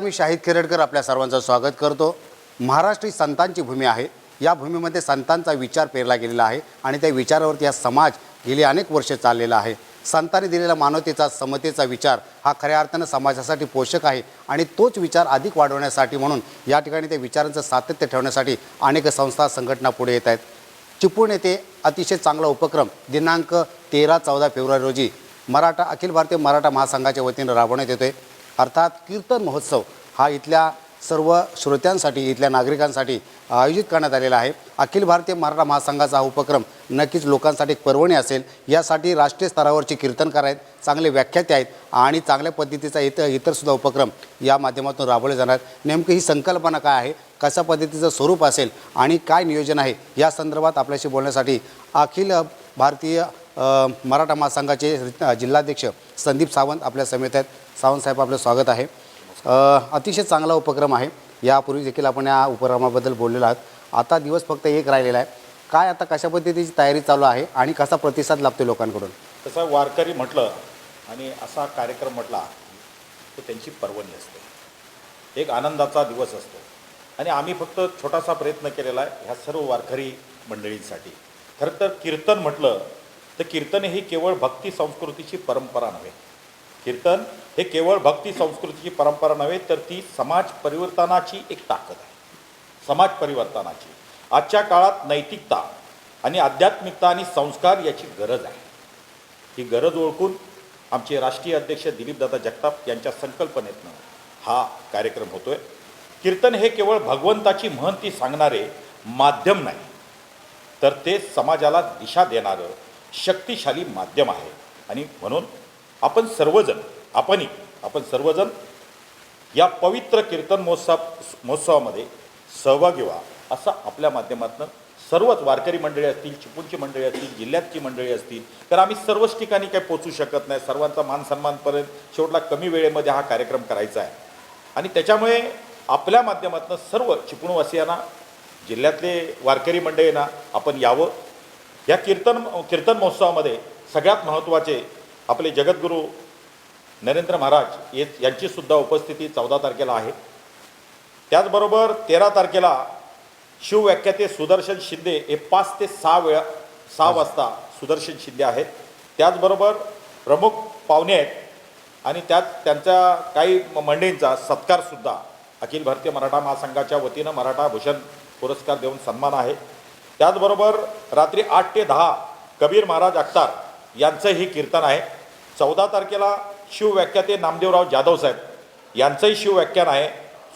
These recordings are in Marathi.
मी शाहिद खेरडकर आपल्या सर्वांचं स्वागत करतो. महाराष्ट्र ही संतांची भूमी आहे. या भूमीमध्ये संतांचा विचार पेरला गेलेला आहे आणि त्या विचारावरती हा समाज गेली अनेक वर्षे चाललेला आहे. संतांनी दिलेला मानवतेचा समतेचा विचार हा खऱ्या अर्थानं समाजासाठी पोषक आहे आणि तोच विचार अधिक वाढवण्यासाठी म्हणून या ठिकाणी त्या विचारांचं सातत्य ठेवण्यासाठी अनेक संस्था संघटना पुढे येत आहेत. चिपळूण येथे अतिशय चांगला उपक्रम दिनांक तेरा चौदा फेब्रुवारी रोजी मराठा अखिल भारतीय मराठा महासंघाच्या वतीनं राबवण्यात येतोय. अर्थात कीर्तन महोत्सव हा इथल्या सर्व श्रोत्यांसाठी इथल्या नागरिकांसाठी आयोजित करण्यात आलेला आहे. अखिल भारतीय मराठा महासंघाचा हा उपक्रम नक्कीच लोकांसाठी एक पर्वणी असेल. यासाठी राष्ट्रीय स्तरावरचे कीर्तनकार आहेत चांगले व्याख्याते आहेत आणि चांगल्या पद्धतीचा इतर इतरसुद्धा उपक्रम या माध्यमातून राबवले जाणार आहेत. नेमकं ही संकल्पना काय आहे कशा पद्धतीचं स्वरूप असेल आणि काय नियोजन आहे या संदर्भात आपल्याशी बोलण्यासाठी अखिल भारतीय मराठा महासंघाचे जिल्हाध्यक्ष संदीप सावंत आपल्या समेत आहेत. सावंत साहेब आपलं स्वागत आहे. अतिशय चांगला उपक्रम आहे. यापूर्वी देखील आपण या उपक्रमाबद्दल बोललेलो आहात. आता दिवस फक्त एक राहिलेला आहे. काय आता कशा पद्धतीची तयारी चालू आहे आणि कसा प्रतिसाद लाभतो लोकांकडून? तसं वारकरी म्हटलं आणि असा कार्यक्रम म्हटला तर त्यांची पर्वणी असते. एक आनंदाचा दिवस असतो. आणि आम्ही फक्त छोटासा प्रयत्न केलेला आहे ह्या सर्व वारकरी मंडळींसाठी. खरं तर कीर्तन म्हटलं तर कीर्तन ही केवळ भक्ती संस्कृतीची परंपरा नव्हे. कीर्तन हे केवळ भक्ती संस्कृतीची परंपरा नव्हे तर ती समाज परिवर्तनाची एक ताकद आहे. समाज परिवर्तनाची. आजच्या काळात नैतिकता आणि आध्यात्मिकता आणि संस्कार याची गरज आहे. ही गरज ओळखून आमचे राष्ट्रीय अध्यक्ष दिलीपदादा जगताप यांच्या संकल्पनेतनं हा कार्यक्रम होतोय. कीर्तन हे केवळ भगवंताची महंती सांगणारे माध्यम नाही तर ते समाजाला दिशा देणारं शक्तिशाली माध्यम आहे. आणि म्हणून आपण सर्वजण आपणही आपण सर्वजण या पवित्र कीर्तन महोत्सव महोत्सवामध्ये सहभागी व्हा असं आपल्या माध्यमातून सर्वच वारकरी मंडळी असतील चिपळूणची मंडळी असतील जिल्ह्यातची मंडळी असतील तर आम्ही सर्वच ठिकाणी काही पोचू शकत नाही. सर्वांचा मान सन्मानपर्यंत शेवटला कमी वेळेमध्ये हा कार्यक्रम करायचा आहे. आणि त्याच्यामुळे आपल्या माध्यमातून सर्व चिपळूणवासियांना जिल्ह्यातले वारकरी मंडळींना आपण यावं. या कीर्तन कीर्तन महोत्सवामध्ये सगळ्यात महत्त्वाचे आपले जगद्गुरू नरेंद्र महाराज ये यांचीसुद्धा उपस्थिती चौदा तारखेला आहे. त्याचबरोबर तेरा तारखेला शिवव्याख्याते सुदर्शन शिंदे हे पाच ते सहा वेळा सहा वाजता सुदर्शन शिंदे आहेत. त्याचबरोबर प्रमुख पाहुणे आहेत आणि त्यात त्यांच्या काही मंडळींचा सत्कारसुद्धा अखिल भारतीय मराठा महासंघाच्या वतीनं मराठा भूषण पुरस्कार देऊन सन्मान आहे. त्याचबरोबर रात्री आठ ते दहा कबीर महाराज अख्तार यांचंही कीर्तन आहे. चौदा तारखेला शिवव्याख्याते नामदेवराव जाधव साहेब. यांचंही शिवव्याख्यान आहे.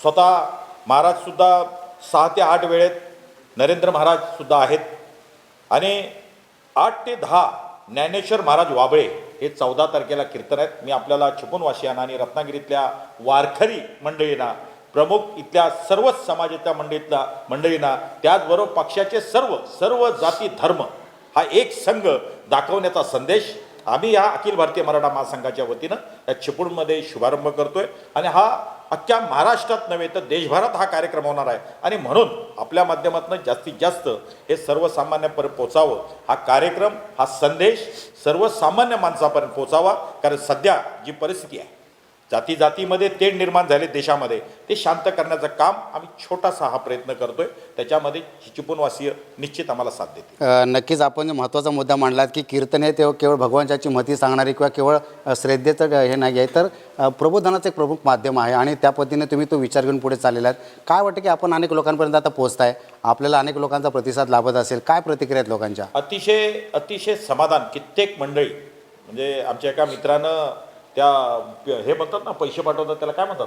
स्वतः महाराजसुद्धा सहा ते आठ वेळेत नरेंद्र महाराजसुद्धा आहेत. आणि आठ ते दहा ज्ञानेश्वर महाराज वाबळे हे चौदा तारखेला कीर्तन आहेत. मी आपल्याला चिपळूणवासियांना आणि रत्नागिरीतल्या वारखरी मंडळींना प्रमुख इथल्या सर्वच समाजाच्या मंडळीतल्या मंडळींना त्याचबरोबर पक्षाचे सर्व सर्व जाती धर्म हा एक संघ दाखवण्याचा संदेश आम्ही या अखिल भारतीय मराठा महासंघाच्या वतीनं या चिपळूणमध्ये शुभारंभ करतोय. आणि हा अख्ख्या महाराष्ट्रात नव्हे तर देशभरात हा कार्यक्रम होणार आहे. आणि म्हणून आपल्या माध्यमातून जास्तीत जास्त हे सर्वसामान्यापर्यंत पोचावं. हा कार्यक्रम हा संदेश सर्वसामान्य माणसापर्यंत पोचावा. कारण सध्या जी परिस्थिती आहे जाती जातीमध्ये तेढ निर्माण झाले देशामध्ये. ते शांत करण्याचं काम आम्ही छोटासा हा प्रयत्न करतोय. त्याच्यामध्ये चिपळूणवासीय निश्चित आम्हाला साथ देतील. अ, नक्कीच आपण जो महत्त्वाचा मुद्दा मांडलात की कीर्तन हे तेव्हा केवळ भगवानच्याची महती सांगणारी किंवा केवळ श्रद्धेचं हे नाही आहे तर प्रबोधनाचं एक प्रमुख माध्यम आहे आणि त्या पद्धतीने तुम्ही तो विचार घेऊन पुढे चाललेला आहेत. काय वाटतं की आपण अनेक लोकांपर्यंत आता पोहोचताय? आपल्याला अनेक लोकांचा प्रतिसाद लाभत असेल. काय प्रतिक्रिया आहेत लोकांच्या? अतिशय अतिशय समाधान कित्येक मंडळी म्हणजे आमच्या एका मित्रानं त्या हे म्हणतात ना पैसे पाठवतात त्याला काय म्हणतात?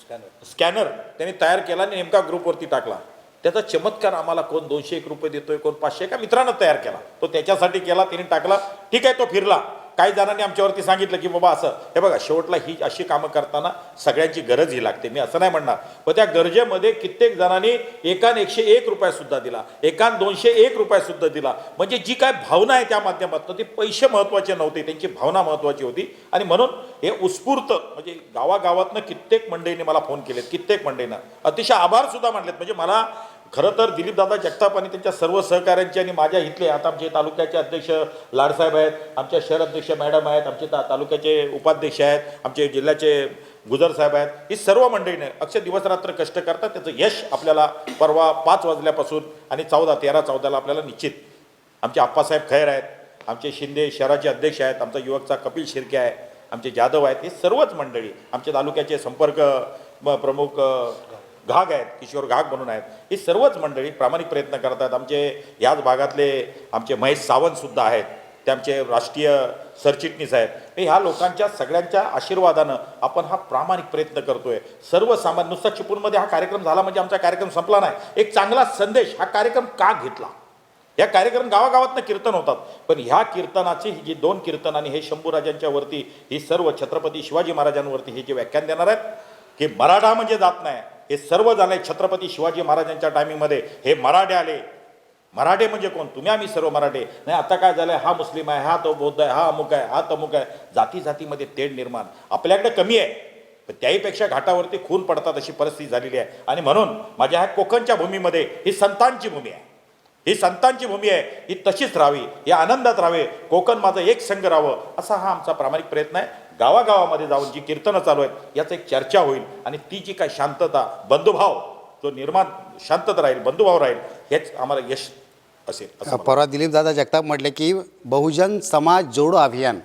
स्कॅनर स्कॅनर त्यांनी तयार केला आणि नेमका ग्रुपवरती टाकला. त्याचा चमत्कार आम्हाला कोण दोनशे एक रुपये देतोय कोण पाचशे एका मित्रानं तयार केला. तो त्याच्यासाठी केला त्याने टाकला. ठीक आहे तो फिरला. काही जणांनी आमच्यावरती सांगितलं की बाबा असं. हे बघा शेवटला ही अशी कामं करताना सगळ्यांची गरज ही लागते. मी असं नाही म्हणणार. पण त्या गरजेमध्ये कित्येक जणांनी एकान एकशे एक रुपयासुद्धा दिला. एकान दोनशे एक रुपयासुद्धा दिला. म्हणजे जी काय भावना आहे त्या माध्यमातून ती पैसे महत्त्वाचे नव्हते. त्यांची भावना महत्त्वाची होती. आणि म्हणून हे उत्स्फूर्त म्हणजे गावागावातनं कित्येक मंडळींनी मला फोन केलेत. कित्येक मंडळींना. अतिशय आभारसुद्धा मानलेत. म्हणजे मला खरं तर दिलीपदादा जगताप आणि त्यांच्या सर्व सहकाऱ्यांचे आणि माझ्या इथले आता आमचे तालुक्याचे अध्यक्ष लाडसाहेब आहेत आमच्या शहर अध्यक्ष मॅडम आहेत आमचे ता तालुक्याचे उपाध्यक्ष आहेत आमचे जिल्ह्याचे गुजर साहेब आहेत ही सर्व मंडळीने अक्षय दिवसरात्र कष्ट करतात त्याचं यश आपल्याला परवा पाच वाजल्यापासून आणि चौदा तेरा चौदाला आपल्याला निश्चित. आमचे आप्पासाहेब खैर आहेत आमचे शिंदे शहराचे अध्यक्ष आहेत आमचा युवकचा कपिल शिर्के आहे आमचे जाधव आहेत हे सर्वच मंडळी आमच्या तालुक्याचे संपर्क प्रमुख घाग आहेत किशोर घाग म्हणून आहेत. ही सर्वच मंडळी प्रामाणिक प्रयत्न करतात. आमचे याच भागातले आमचे महेश सावंतसुद्धा आहेत. ते आमचे राष्ट्रीय सरचिटणीस आहेत. हे ह्या लोकांच्या सगळ्यांच्या आशीर्वादानं आपण हा प्रामाणिक प्रयत्न करतोय. सर्वसामान्य नुसता चिपळूणमध्ये हा कार्यक्रम झाला म्हणजे आमचा कार्यक्रम संपला नाही. एक चांगला संदेश हा कार्यक्रम का घेतला? या कार्यक्रम गावागावातनं कीर्तन होतात. पण ह्या कीर्तनाची ही जी दोन कीर्तन आणि हे शंभूराजांच्या वरती ही सर्व छत्रपती शिवाजी महाराजांवरती हे जे व्याख्यान देणार आहेत की मराठा म्हणजे जात नाही. हे सर्व झाले छत्रपती शिवाजी महाराजांच्या टायमिंगमध्ये हे मराठे आले. मराठे म्हणजे कोण? तुम्ही आम्ही सर्व मराठे. नाही आता काय झालं हा मुस्लिम आहे हा तो बौद्ध आहे हा अमुक आहे हा तमुक आहे. जाती जातीमध्ये तेढ निर्माण. आपल्याकडे कमी आहे. पण त्याहीपेक्षा घाटावरती खून पडतात अशी परिस्थिती झालेली आहे. आणि म्हणून माझ्या ह्या कोकणच्या भूमीमध्ये ही संतांची भूमी आहे. ही संतांची भूमी आहे. ही तशीच राहावी या आनंदात राहावे. कोकण माझं एक संघ राहावं असा हा आमचा प्रामाणिक प्रयत्न आहे. गावागावामध्ये जाऊन जी कीर्तनं चालू आहेत याचं एक चर्चा होईल. आणि ती जी काय शांतता बंधुभाव जो निर्माण शांतता राहील बंधुभाव राहील हेच आम्हाला यश असेल परवा दिलीपदादा जगताप म्हटले की बहुजन समाज जोडो अभियान.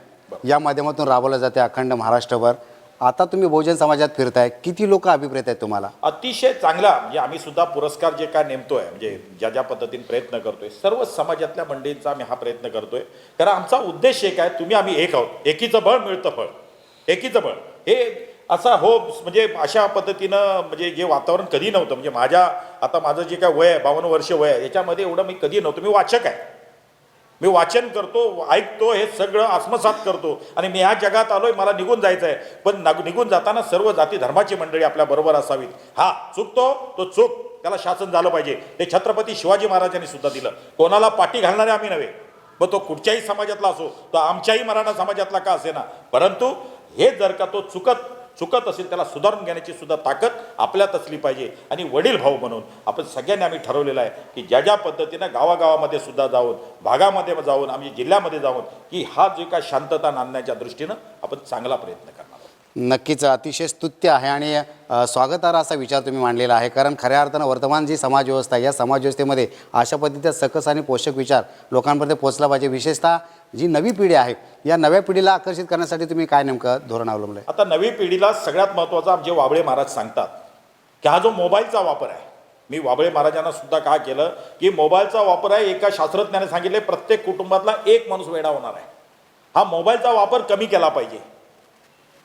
या माध्यमातून राबवलं जाते अखंड महाराष्ट्रभर. आता तुम्ही बहुजन समाजात फिरताय किती लोक अभिप्रेत आहेत तुम्हाला? अतिशय चांगला म्हणजे आम्ही सुद्धा पुरस्कार जे काय नेमतोय म्हणजे ज्या ज्या पद्धतीने प्रयत्न करतोय सर्व समाजातल्या मंडळींचा आम्ही हा प्रयत्न करतोय. कारण आमचा उद्देश एक आहे तुम्ही आम्ही एक आहोत. एकीचं बळ मिळतं फळ. एकीचं बळ हे असा हो म्हणजे अशा पद्धतीनं म्हणजे जे वातावरण कधी नव्हतं म्हणजे माझ्या आता माझं जे काय वय आहे बावन्न वर्ष वय आहे याच्यामध्ये एवढं मी कधी नव्हतं. मी वाचक आहे. मी वाचन करतो ऐकतो हे सगळं आत्मसात करतो. आणि मी ह्या जगात आलोय मला निघून जायचं आहे. पण नाग- निघून जाताना सर्व जाती धर्माची मंडळी आपल्या बरोबर असावीत. हा चुकतो तो चूक. त्याला शासन झालं पाहिजे. ते छत्रपती शिवाजी महाराजांनी सुद्धा दिलं. कोणाला पाठी घालणारे आम्ही नव्हे. मग तो कुठच्याही समाजातला असो तो आमच्याही मराठा समाजातला का असे ना परंतु हे जर का तो चुकत चुकत असेल त्याला सुधारून घेण्याची सुद्धा ताकद आपल्यात असली पाहिजे. आणि वडील भाऊ म्हणून आपण सगळ्यांनी आम्ही ठरवलेलं आहे की ज्या ज्या पद्धतीनं गावागावामध्ये सुद्धा जाऊन भागामध्ये जाऊन आम्ही जिल्ह्यामध्ये जाऊन की हा जो काय शांतता नांदण्याच्या दृष्टीनं आपण चांगला प्रयत्न करतो नक्कीच अतिशय स्तुत्य आहे आणि अ, स्वागतार्ह असा विचार तुम्ही मांडलेला आहे. कारण खऱ्या अर्थानं वर्तमान जी समाजव्यवस्था आहे या समाजव्यवस्थेमध्ये अशा पद्धतीचा सकस आणि पोषक विचार लोकांपर्यंत पोहोचला पाहिजे. विशेषतः जी नवी पिढी आहे या नव्या पिढीला आकर्षित करण्यासाठी तुम्ही काय नेमकं धोरण अवलंबलं आहे? आता नवी पिढीला सगळ्यात महत्त्वाचा जे वाबळे महाराज सांगतात की हा जो मोबाईलचा वापर आहे मी वाबळे महाराजांना सुद्धा का केलं की मोबाईलचा वापर आहे एका शास्त्रज्ञाने सांगितले प्रत्येक कुटुंबातला एक माणूस वेडा होणार आहे. हा मोबाईलचा वापर कमी केला पाहिजे.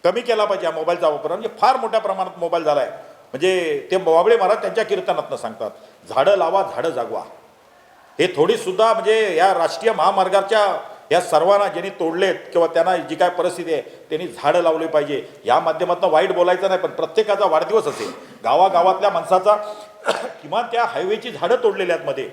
कमी केला पाहिजे हा मोबाईलचा वापर. म्हणजे फार मोठ्या प्रमाणात मोबाईल झाला आहे म्हणजे ते बाबळे महाराज त्यांच्या कीर्तनातनं सांगतात झाडं लावा झाडं जागवा. हे थोडीसुद्धा म्हणजे या राष्ट्रीय महामार्गाच्या या सर्वांना ज्यांनी तोडलेत किंवा त्यांना जी काय परिस्थिती आहे त्यांनी झाडं लावली पाहिजे. या माध्यमातून वाईट बोलायचं नाही पण प्रत्येकाचा वाढदिवस असेल. गावागावातल्या माणसाचा किमान त्या हायवेची झाडं तोडलेली आहेत मध्ये.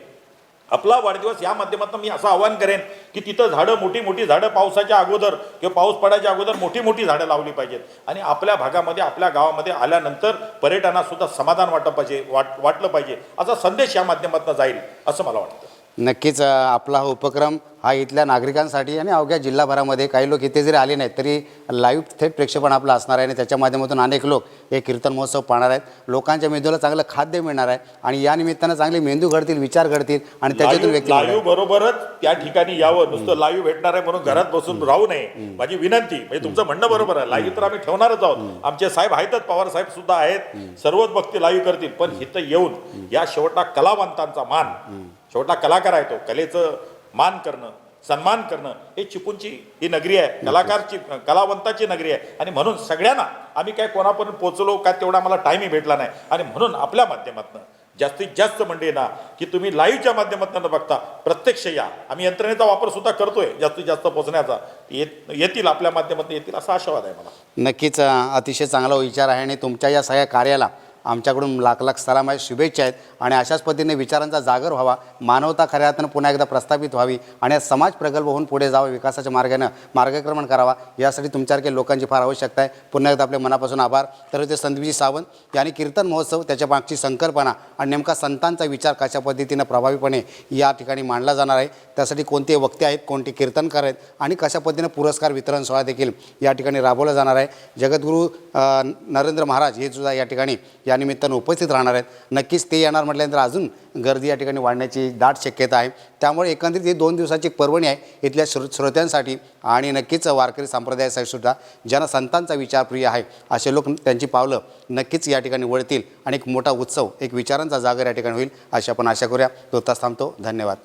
आपला वाढदिवस या माध्यमातून मी असं आवाहन करेन की तिथं झाडं मोठी मोठी झाडं पावसाच्या अगोदर किंवा पाऊस पडायच्या अगोदर मोठी मोठी झाडं लावली पाहिजेत. आणि आपल्या भागामध्ये आपल्या गावामध्ये आल्यानंतर पर्यटनासुद्धा समाधान वाटलं पाहिजे वाट वाटलं पाहिजे. असा संदेश या माध्यमातून जाईल असं मला वाटतं. नक्कीच आपला हा उपक्रम हा इथल्या नागरिकांसाठी आणि अवघ्या जिल्हाभरामध्ये काही लोक इथे जरी आले नाहीत तरी लाईव्ह थेट प्रक्षेपण आपलं असणार आहे आणि त्याच्या माध्यमातून अनेक लोक हे कीर्तन महोत्सव पाहणार आहेत. लोकांच्या मेंदूला चांगलं खाद्य मिळणार आहे आणि या निमित्तानं चांगले मेंदू घडतील विचार घडतील आणि त्याच्यातून व्यक्ती लाईव्ह. बरोबरच त्या ठिकाणी यावं. नुसतं लाईव्ह भेटणार आहे म्हणून घरात बसून राहू नये. माझी विनंती म्हणजे तुमचं म्हणणं बरोबर आहे. लाईव्ह तर आम्ही ठेवणारच आहोत. आमचे साहेब आहेतच पवार साहेब सुद्धा आहेत. सर्वच भक्ती लाईव्ह करतील. पण इथं येऊन या शेवटला कलावंतांचा मान शेवटला कलाकार आहे तो. कलेचं मान करणं सन्मान करणं हे चिपूंची ही नगरी आहे. कलाकारची कलावंताची नगरी आहे. आणि म्हणून सगळ्यांना आम्ही काय कोणापर्यंत पोहोचलो काय तेवढा मला टाईमही भेटला नाही. आणि म्हणून आपल्या माध्यमातून जास्तीत जास्त म्हणजे ना की तुम्ही लाईव्हच्या माध्यमातून न बघता प्रत्यक्ष या. आम्ही यंत्रणेचा वापर सुद्धा करतोय जास्तीत जास्त पोहोचण्याचा. येत येतील आपल्या माध्यमातून येतील असा आशावाद आहे मला. नक्कीच अतिशय चांगला विचार आहे आणि तुमच्या या सगळ्या कार्याला आमच्याकडून लाख लाख सलाम आहे शुभेच्छा आहेत. आणि अशाच पद्धतीने विचारांचा जागर व्हावा मानवता खऱ्या अर्थानं पुन्हा एकदा प्रस्थापित व्हावी आणि समाज प्रगल्भ होऊन पुढे जावं विकासाच्या मार्गानं मार्गक्रमण करावा यासाठी तुमच्यासारख्या लोकांची फार आवश्यकता आहे. पुन्हा एकदा आपल्या मनापासून आभार. तर ते संदीपजी सावंत यांनी कीर्तन महोत्सव त्याच्या मागची संकल्पना आणि नेमका संतांचा विचार कशा पद्धतीनं प्रभावीपणे या ठिकाणी मांडला जाणार आहे त्यासाठी कोणते वक्ते आहेत कोणते कीर्तनकार आहेत आणि कशा पद्धतीनं पुरस्कार वितरण सोहळा देखील या ठिकाणी राबवला जाणार आहे. जगद्गुरू नरेंद्र महाराज हे सुद्धा या ठिकाणी या निमित्तानं उपस्थित राहणार आहेत. नक्कीच ते येणार म्हटल्यानंतर अजून गर्दी या ठिकाणी वाढण्याची दाट शक्यता आहे. त्यामुळे एकंदरीत ही दोन दिवसाची एक पर्वणी आहे इथल्या श्रो श्रोत्यांसाठी. आणि नक्कीच वारकरी संप्रदायासाठी सुद्धा ज्यांना संतांचा विचारप्रिय आहे असे लोक त्यांची पावलं नक्कीच या ठिकाणी वळतील. आणि एक मोठा उत्सव एक विचारांचा जागर या ठिकाणी होईल अशी आपण आशा करूया. तो तास थांबतो. धन्यवाद.